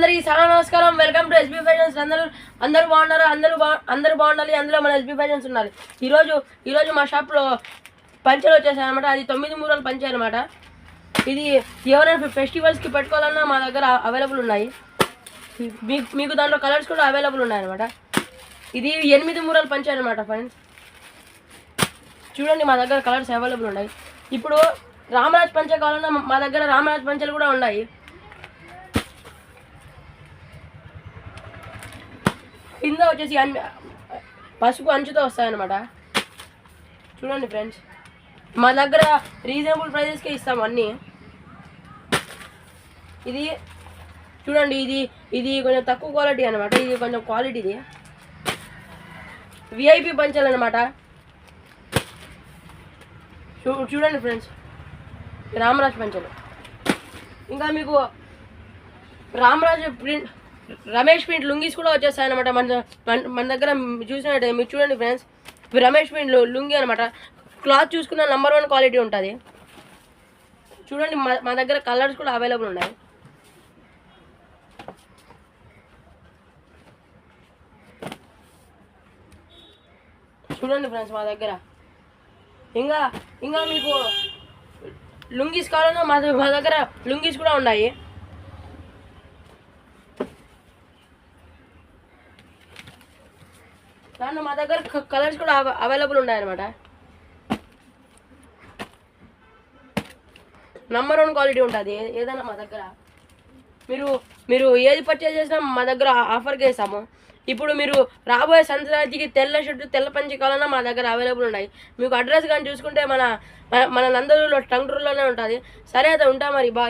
అందరికీ చాలా నమస్కారం. వెల్కమ్ టు ఎస్బీ ఫ్యాషన్స్ అందరూ అందరూ బాగున్నారు? అందరూ బా అందరూ బాగుండాలి. అందులో మన ఎస్బీ ఫ్యాషన్స్ ఉండాలి ఈరోజు ఈరోజు మా షాప్లో పంచర్ వచ్చేసాయి అనమాట అది తొమ్మిది మూరలు పంచర్ అనమాట ఇది ఎవరైనా ఫెస్టివల్స్కి పెట్టుకోవాలన్నా మా దగ్గర అవైలబుల్ ఉన్నాయి. మీకు మీకు దాంట్లో కలర్స్ కూడా అవైలబుల్ ఉన్నాయి అనమాట ఇది ఎనిమిది మూరలు పంచర్ అనమాట ఫ్రెండ్స్ చూడండి మా దగ్గర కలర్స్ అవైలబుల్ ఉన్నాయి. ఇప్పుడు రామరాజ్ పంచ కావాలన్నా మా దగ్గర రామరాజ్ పంచలు కూడా ఉన్నాయి. కింద వచ్చేసి అన్ని పసుపు అంచుతో వస్తాయన్నమాట. చూడండి ఫ్రెండ్స్ మా దగ్గర రీజనబుల్ ప్రైజెస్కే ఇస్తాం అన్నీ. ఇది చూడండి ఇది ఇది కొంచెం తక్కువ క్వాలిటీ అనమాట ఇది కొంచెం క్వాలిటీది విఐపి పంచాలు అనమాట చూ చూడండి ఫ్రెండ్స్ రామరాజ్ పంచలు. ఇంకా మీకు రామరాజు ప్రింట్ రమేష్ ప్రింట్ లుంగీస్ కూడా వచ్చేస్తాయి అనమాట మన మన- దగ్గర చూసినట్టే మీరు చూడండి ఫ్రెండ్స్ రమేష్ ప్రింట్ లుంగి లుంగీ అనమాట క్లాత్ చూసుకున్న నెంబర్ వన్ క్వాలిటీ ఉంటుంది. చూడండి మా మా దగ్గర కలర్స్ కూడా అవైలబుల్ ఉన్నాయి. చూడండి ఫ్రెండ్స్ మా దగ్గర. ఇంకా ఇంకా మీకు లుంగీస్ కావాలన్నా మా దగ్గర- మా దగ్గర లుంగీస్ కూడా ఉన్నాయి. దాంట్లో మా దగ్గర కలర్స్ కూడా అవ- అవైలబుల్ ఉన్నాయన్నమాట. నంబర్ వన్ క్వాలిటీ ఉంటుంది. ఏదైనా మా దగ్గర. మీరు మీరు ఏది పర్చేజ్ చేసినా మా దగ్గర ఆఫర్కి వేసాము ఇప్పుడు మీరు రాబోయే సంక్రాంతికి తెల్ల షర్టు తెల్ల పంచి కావాలన్నా మా దగ్గర అవైలబుల్ ఉన్నాయి. మీకు అడ్రస్ కానీ చూసుకుంటే మన మన- మన నందరూరులో టంగుటూరులోనే ఉంటుంది. సరే అయితే ఉంటా మరి బాయ్